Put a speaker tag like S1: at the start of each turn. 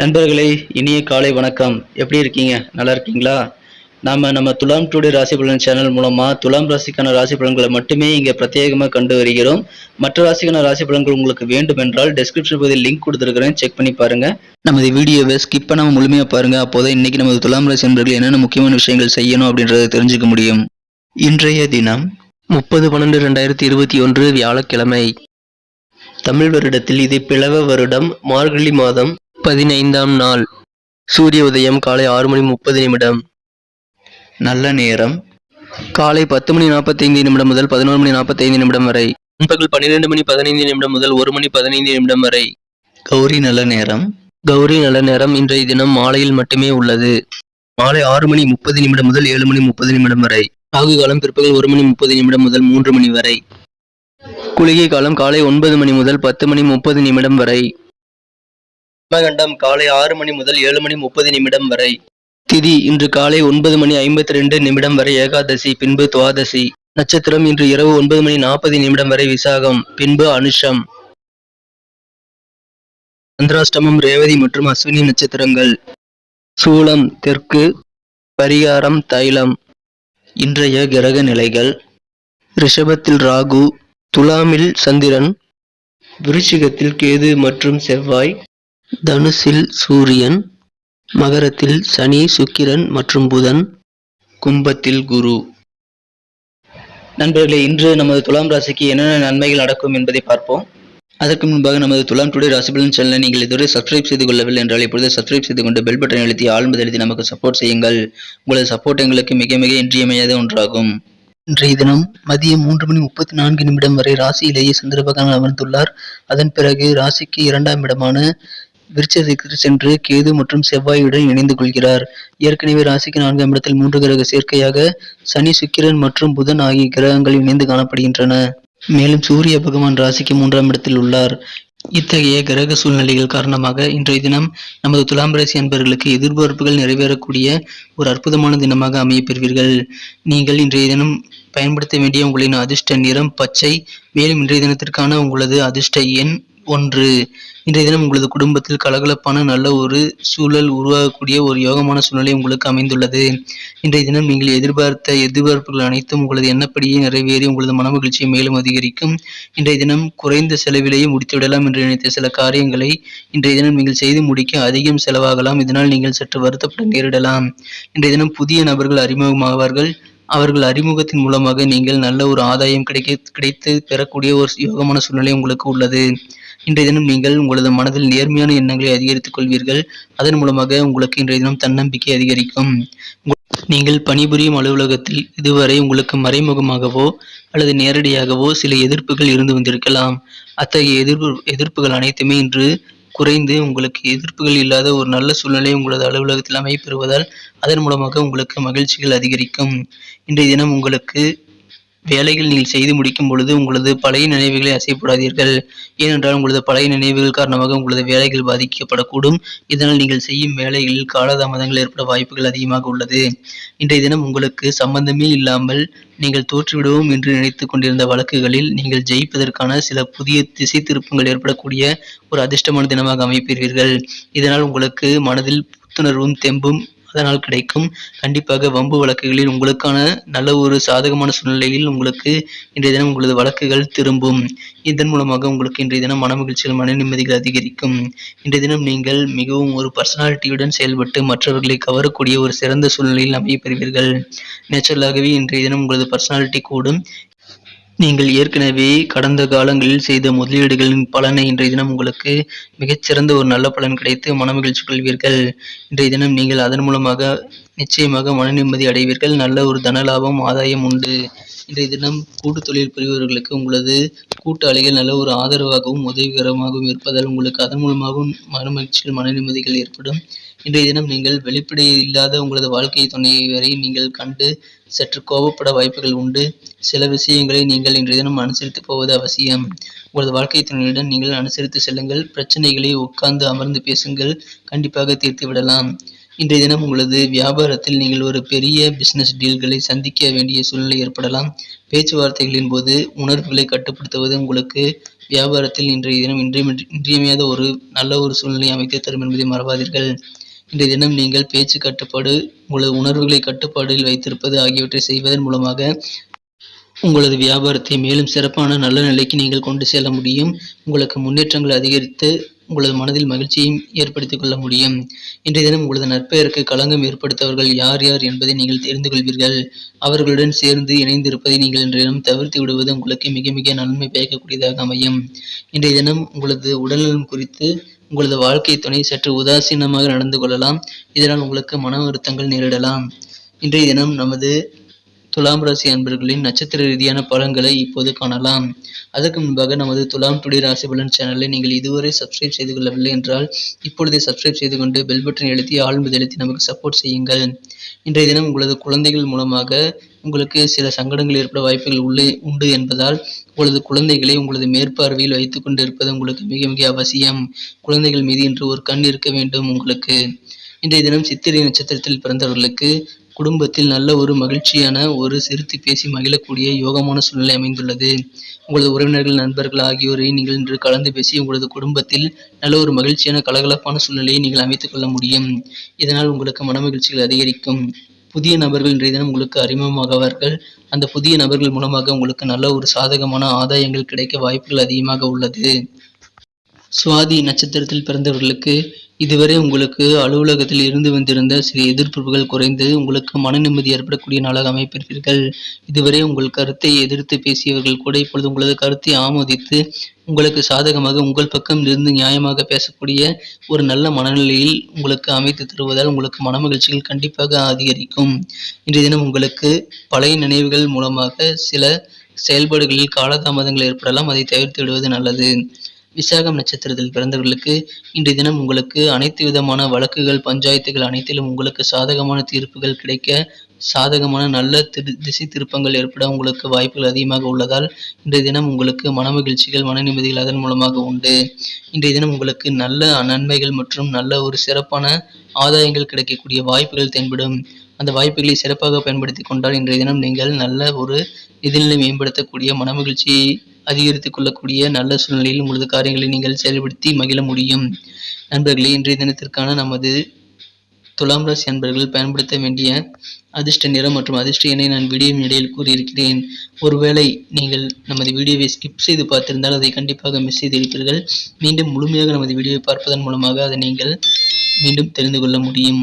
S1: நண்பர்களே இனிய காலை வணக்கம். எப்படி இருக்கீங்க? நல்லா இருக்கீங்களா? நாம நம்ம துலாம் டுடே ராசி பலன் சேனல் மூலமா துலாம் ராசிக்கான ராசி பலன்களை மட்டுமே இங்க பிரத்யேகமாக கண்டு வருகிறோம். மற்ற ராசிக்கான ராசி பலன்கள் உங்களுக்கு வேண்டும் என்றால் டெஸ்கிரிப்ஷன் பகுதியில் லிங்க் கொடுத்துருக்கிறேன். செக் பண்ணி பாருங்க. நமது வீடியோவை ஸ்கிப் பண்ணாமல் முழுமையாக பாருங்க. அப்போதான் இன்னைக்கு நமது துலாம் ராசி நண்பர்கள் என்னென்ன முக்கியமான விஷயங்கள் செய்யணும் அப்படின்றத தெரிஞ்சுக்க முடியும். இன்றைய தினம்
S2: முப்பது பன்னெண்டு ரெண்டாயிரத்தி இருபத்தி ஒன்று வியாழக்கிழமை.
S1: தமிழ் வருடத்தில் இது பிளவ வருடம்.
S2: மார்கழி மாதம். பதினைந்தாம் நாள். சூரிய உதயம் காலை ஆறு மணி முப்பது நிமிடம்.
S1: நல்ல நேரம்.
S2: காலை பத்து மணி நாற்பத்தைந்து நிமிடம் முதல் பதினோரு மணி நாற்பத்தைந்து நிமிடம் வரை. முன்பகல் பன்னிரெண்டு மணி பதினைந்து நிமிடம் முதல் ஒரு மணி பதினைந்து நிமிடம் வரை.
S1: கௌரி நல்ல நேரம்.
S2: கௌரி நல்ல நேரம். இன்றைய தினம் மாலையில் மட்டுமே உள்ளது. மாலை ஆறு மணி முப்பது நிமிடம் முதல் ஏழு மணி முப்பது நிமிடம் வரை. ராகு காலம் பிற்பகல் ஒரு மணி முப்பது நிமிடம் முதல் மூன்று மணி வரை. குளிகை காலம் காலை ஒன்பது மணி முதல் பத்து மணி முப்பது நிமிடம் வரை. மகண்டம் காலை ஆறு மணி முதல் ஏழு மணி முப்பது நிமிடம் வரை. திதி இன்று காலை ஒன்பது மணி ஐம்பத்தி ரெண்டு நிமிடம் வரை ஏகாதசி பின்பு துவாதசி. நட்சத்திரம் இன்று இரவு ஒன்பது மணி நாற்பது நிமிடம் வரை விசாகம் பின்பு அனுஷம். சந்திராஷ்டமம் ரேவதி மற்றும் அஸ்வினி நட்சத்திரங்கள். சூலம் தெற்கு பரிகாரம் தைலம்.
S1: இன்றைய கிரக நிலைகள்.
S2: ரிஷபத்தில் ராகு துலாமில் சந்திரன்
S1: விருச்சிகத்தில் கேது மற்றும் செவ்வாய்
S2: தனுசில் சூரியன் மகரத்தில் சனி சுக்கிரன் மற்றும் புதன்
S1: கும்பத்தில் குரு. நண்பர்களே இன்று நமது துலாம் ராசிக்கு என்னென்ன நன்மைகள் நடக்கும் என்பதை பார்ப்போம். அதற்கு முன்பாக நமது துலாம் டுடே ராசி பலன் சேனலை நீங்கள் இதுவரை சப்ஸ்கிரைப் செய்து கொள்ளவில்லை என்றால் இப்பொழுது சப்ஸ்கிரைப் செய்து கொண்டு பெல் பட்டன் அழுத்தி ஆழ்ந்து அழுத்தி நமக்கு சப்போர்ட் செய்யுங்கள். உங்களது சப்போர்ட் எங்களுக்கு மிக மிக இன்றியமையாத ஒன்றாகும்.
S2: இன்றைய தினம் மதியம் மூன்று மணி முப்பத்தி நான்கு நிமிடம் வரை ராசியிலேயே சந்திர பகவான் அமர்ந்துள்ளார். அதன் பிறகு ராசிக்கு இரண்டாம் இடமான விருச்சத்திற்கு சென்று கேது மற்றும் செவ்வாயுடன் இணைந்து கொள்கிறார். ஏற்கனவே ராசிக்கு நான்காம் இடத்தில் மூன்று கிரக சேர்க்கையாக சனி சுக்கிரன் மற்றும் புதன் ஆகிய கிரகங்கள் இணைந்து காணப்படுகின்றன. மேலும் சூரிய பகவான் ராசிக்கு மூன்றாம் இடத்தில் உள்ளார். இத்தகைய கிரக சூழ்நிலைகள் காரணமாக இன்றைய தினம் நமது துலாம் ராசி அன்பர்களுக்கு எதிர்பார்ப்புகள் நிறைவேறக்கூடிய ஒரு அற்புதமான தினமாக அமையப்பெறுவீர்கள் நீங்கள் இன்றைய தினம் பயன்படுத்த வேண்டிய உங்களின் அதிர்ஷ்ட நிறம் பச்சை. மேலும் இன்றைய தினத்திற்கான உங்களது அதிர்ஷ்ட எண் ஒன்று. இன்றைய தினம் உங்களது குடும்பத்தில் கலகலப்பான நல்ல ஒரு சூழல் உருவாகக்கூடிய ஒரு யோகமான சூழ்நிலை உங்களுக்கு அமைந்துள்ளது. இன்றைய தினம் நீங்கள் எதிர்பார்த்த எதிர்பார்ப்புகள் அனைத்தும் உங்களது எண்ணப்படியே நிறைவேறி உங்களது மனமகிழ்ச்சியை மேலும் அதிகரிக்கும். இன்றைய தினம் குறைந்த செலவிலேயே முடித்துவிடலாம் என்று நினைத்த சில காரியங்களை இன்றைய தினம் நீங்கள் செய்து முடிக்க அதிகம் செலவாகலாம். இதனால் நீங்கள் சற்று வருத்தப்பட நேரிடலாம். இன்றைய தினம் புதிய நபர்கள் அறிமுகமாவார்கள். அவர்கள் அறிமுகத்தின் மூலமாக நீங்கள் நல்ல ஒரு ஆதாயம் கிடைக்க கிடைத்து பெறக்கூடிய ஒரு யோகமான சூழ்நிலை உங்களுக்கு உள்ளது. இன்றைய தினம் நீங்கள் உங்களது மனதில் நேர்மையான எண்ணங்களை அதிகரித்துக் கொள்வீர்கள். அதன் மூலமாக உங்களுக்கு இன்றைய தினம் தன்னம்பிக்கை அதிகரிக்கும். நீங்கள் பணிபுரியும் அலுவலகத்தில் இதுவரை உங்களுக்கு மறைமுகமாகவோ அல்லது நேரடியாகவோ சில எதிர்ப்புகள் இருந்து வந்திருக்கலாம். அத்தகைய எதிர்ப்பு எதிர்ப்புகள் அனைத்துமே இன்று குறைந்து உங்களுக்கு எதிர்ப்புகள் இல்லாத ஒரு நல்ல சூழ்நிலை உங்களது அலுவலகத்தில் அமைப்பெறுவதால் அதன் மூலமாக உங்களுக்கு மகிழ்ச்சிகள் அதிகரிக்கும். இன்றைய தினம் உங்களுக்கு வேலைகள் நீங்கள் செய்து முடிக்கும் பொழுது உங்களது பழைய நினைவுகளை அசைப்படாதீர்கள் ஏனென்றால் உங்களது பழைய நினைவுகள் காரணமாக உங்களது வேலைகள் பாதிக்கப்படக்கூடும். இதனால் நீங்கள் செய்யும் வேலைகளில் காலதாமதங்கள் ஏற்பட வாய்ப்புகள் அதிகமாக உள்ளது. இன்றைய தினம் உங்களுக்கு சம்பந்தமே இல்லாமல் நீங்கள் தோற்றுவிடுவோம் என்று நினைத்து கொண்டிருந்த வழக்குகளில் நீங்கள் ஜெயிப்பதற்கான சில புதிய திசை திருப்பங்கள் ஏற்படக்கூடிய ஒரு அதிர்ஷ்டமான தினமாக அமைப்பீர்கள். இதனால் உங்களுக்கு மனதில் புத்துணர்வும் தெம்பும் அதனால் கிடைக்கும். கண்டிப்பாக வம்பு வழக்குகளில் உங்களுக்கான நல்ல ஒரு சாதகமான சூழ்நிலையில் உங்களுக்கு இன்றைய தினம் உங்களது வழக்குகள் திரும்பும். இதன் மூலமாக உங்களுக்கு இன்றைய தினம் மனமகிழ்ச்சிகள் மன நிம்மதிகள் அதிகரிக்கும். இன்றைய தினம் நீங்கள் மிகவும் ஒரு பர்சனாலிட்டியுடன் செயல்பட்டு மற்றவர்களை கவரக்கூடிய ஒரு சிறந்த சூழ்நிலையில் அமைய பெறுவீர்கள். நேச்சுரலாகவே இன்றைய தினம் உங்களது பர்சனாலிட்டி கூடும். நீங்கள் ஏற்கனவே கடந்த காலங்களில் செய்த முதலீடுகளின் பலனை இன்றைய தினம் உங்களுக்கு மிகச்சிறந்த ஒரு நல்ல பலன் கிடைத்து மனமகிழ்ச்சி கொள்வீர்கள். இன்றைய தினம் நீங்கள் அதன் மூலமாக நிச்சயமாக மன நிம்மதி அடைவீர்கள். நல்ல ஒரு தன லாபம் ஆதாயம் உண்டு. இன்றைய தினம் கூட்டு தொழில் புரிபவர்களுக்கு உங்களது கூட்டாளிகள் நல்ல ஒரு ஆதரவாகவும் உதவிகரமாகவும் இருப்பதால் உங்களுக்கு அதன் மூலமாகவும் மனமகிழ்ச்சிகள் மன நிம்மதிகள் ஏற்படும். இன்றைய தினம் நீங்கள் வெளிப்படை இல்லாத உங்களது வாழ்க்கை துணையை வரை நீங்கள் கண்டு சற்று கோபப்பட வாய்ப்புகள் உண்டு. சில விஷயங்களை நீங்கள் இன்றைய தினம் அனுசரித்து போவது அவசியம். உங்களது வாழ்க்கை துணையுடன் நீங்கள் அனுசரித்து செல்லுங்கள். பிரச்சனைகளை உட்கார்ந்து அமர்ந்து பேசுங்கள். கண்டிப்பாக தீர்த்து விடலாம். இன்றைய தினம் உங்களது வியாபாரத்தில் நீங்கள் ஒரு பெரிய பிசினஸ் டீல்களை சந்திக்க வேண்டிய சூழ்நிலை ஏற்படலாம். பேச்சுவார்த்தைகளின் போது உணர்வுகளை கட்டுப்படுத்துவது உங்களுக்கு வியாபாரத்தில் இன்றைய தினம் இன்றியமையாத ஒரு நல்ல ஒரு சூழ்நிலை அமைத்து தரும் என்பதை மறவாதீர்கள். இன்றைய தினம் நீங்கள் பேச்சு கட்டுப்பாடு உங்களது உணர்வுகளை கட்டுப்பாடில் வைத்திருப்பது ஆகியவற்றை செய்வதன் மூலமாக உங்களது வியாபாரத்தை மேலும் சிறப்பான நல்ல நிலைக்கு நீங்கள் கொண்டு செல்ல முடியும். உங்களுக்கு முன்னேற்றங்கள் அதிகரித்து உங்களது மனதில் மகிழ்ச்சியையும் ஏற்படுத்திக் கொள்ள முடியும். இன்றைய தினம் உங்களது நற்பெயருக்கு களங்கம் ஏற்படுத்தவர்கள் யார் யார் என்பதை நீங்கள் தெரிந்து கொள்வீர்கள். அவர்களுடன் சேர்ந்து இணைந்திருப்பதை நீங்கள் இன்றைய தினம் தவிர்த்து விடுவது உங்களுக்கு மிக மிக நன்மை பயக்கக்கூடியதாக அமையும். இன்றைய தினம் உங்களது உடல்நலம் குறித்து உங்களது வாழ்க்கை துணை சற்று உதாசீனமாக நடந்து கொள்ளலாம். இதனால் உங்களுக்கு மன வருத்தங்கள் நேரிடலாம். இன்றைய தினம் நமது துலாம் ராசி அன்பர்களின் நட்சத்திர ரீதியான பலன்களை இப்போது காணலாம். அதற்கு முன்பாக நமது துலாம் டுடே ராசி பலன் சேனலை நீங்கள் இதுவரை சப்ஸ்கிரைப் செய்து கொள்ளவில்லை என்றால் இப்பொழுதே சப்ஸ்கிரைப் செய்து கொண்டு பெல் பட்டன் எழுத்தி ஆள் எழுத்தி நமக்கு சப்போர்ட் செய்யுங்கள். இன்றைய தினம் உங்களது குழந்தைகள் மூலமாக உங்களுக்கு சில சங்கடங்கள் ஏற்பட வாய்ப்புகள் உள்ளே உண்டு என்பதால் உங்களது குழந்தைகளை உங்களது மேற்பார்வையில் வைத்து கொண்டு இருப்பது உங்களுக்கு மிக மிக அவசியம். குழந்தைகள் மீது இன்று ஒரு கண் இருக்க வேண்டும் உங்களுக்கு. இன்றைய தினம் சித்திரை நட்சத்திரத்தில் பிறந்தவர்களுக்கு குடும்பத்தில் நல்ல ஒரு மகிழ்ச்சியான ஒரு சிரித்து பேசி மகிழக்கூடிய யோகமான சூழ்நிலை அமைந்துள்ளது. உங்களது உறவினர்கள் நண்பர்கள் ஆகியோரை நீங்கள் இன்று கலந்து பேசி உங்களது குடும்பத்தில் நல்ல ஒரு மகிழ்ச்சியான கலகலப்பான சூழ்நிலையை நீங்கள் அமைத்துக் கொள்ள முடியும். இதனால் உங்களுக்கு மனமகிழ்ச்சிகள் அதிகரிக்கும். புதிய நபர்கள் இன்றைய தினம் உங்களுக்கு அறிமுகமாகவார்கள். அந்த புதிய நபர்கள் மூலமாக உங்களுக்கு நல்ல ஒரு சாதகமான ஆதாயங்கள் கிடைக்க வாய்ப்புகள் அதிகமாக உள்ளது. சுவாதி நட்சத்திரத்தில் பிறந்தவர்களுக்கு இதுவரை உங்களுக்கு அலுவலகத்தில் இருந்து வந்திருந்த சில எதிர்ப்புகள் குறைந்து உங்களுக்கு மன நிம்மதி ஏற்படக்கூடிய நாளாக அமைப்பீர்கள் இதுவரை உங்கள் கருத்தை எதிர்த்து பேசியவர்கள் கூட இப்பொழுது உங்களது கருத்தை ஆமோதித்து உங்களுக்கு சாதகமாக உங்கள் பக்கம் இருந்து நியாயமாக பேசக்கூடிய ஒரு நல்ல மனநிலையில் உங்களுக்கு அமைத்து தருவதால் உங்களுக்கு மனமகிழ்ச்சிகள் கண்டிப்பாக அதிகரிக்கும். இன்றைய தினம் உங்களுக்கு பழைய நினைவுகள் மூலமாக சில செயல்பாடுகளில் காலதாமதங்கள் ஏற்படலாம். அதை தவிர்த்து விடுவது நல்லது. விசாகம் நட்சத்திரத்தில் பிறந்தவர்களுக்கு இன்றைய தினம் உங்களுக்கு அனைத்து விதமான வழக்குகள் பஞ்சாயத்துகள் அனைத்திலும் உங்களுக்கு சாதகமான தீர்ப்புகள் கிடைக்க சாதகமான நல்ல திரு திசை திருப்பங்கள் ஏற்பட உங்களுக்கு வாய்ப்புகள் அதிகமாக உள்ளதால் இன்றைய தினம் உங்களுக்கு மனமகிழ்ச்சிகள் மன நிம்மதிகள் அதன் மூலமாக உண்டு. இன்றைய தினம் உங்களுக்கு நல்ல நன்மைகள் மற்றும் நல்ல ஒரு சிறப்பான ஆதாயங்கள் கிடைக்கக்கூடிய வாய்ப்புகள் தென்படும். அந்த வாய்ப்புகளை சிறப்பாக பயன்படுத்தி கொண்டால் இன்றைய தினம் நீங்கள் நல்ல ஒரு நிதிநிலை மேம்படுத்தக்கூடிய மனமகிழ்ச்சியை அதிகரித்துக் கொள்ளக்கூடிய நல்ல சூழ்நிலையில் உங்களது காரியங்களை நீங்கள் செயல்படுத்தி மகிழ முடியும். நண்பர்களே இன்றைய தினத்திற்கான நமது துலாம் ராசி அன்பர்கள் பயன்படுத்த வேண்டிய அதிர்ஷ்ட நிறம் மற்றும் அதிர்ஷ்ட எண்ணை நான் வீடியோவின் இடையில் கூறியிருக்கிறேன். ஒருவேளை நீங்கள் நமது வீடியோவை ஸ்கிப் செய்து பார்த்திருந்தால் அதை கண்டிப்பாக மிஸ் செய்திருப்பீர்கள். மீண்டும் முழுமையாக நமது வீடியோவை பார்ப்பதன் மூலமாக அதை நீங்கள் மீண்டும் தெரிந்து கொள்ள முடியும்.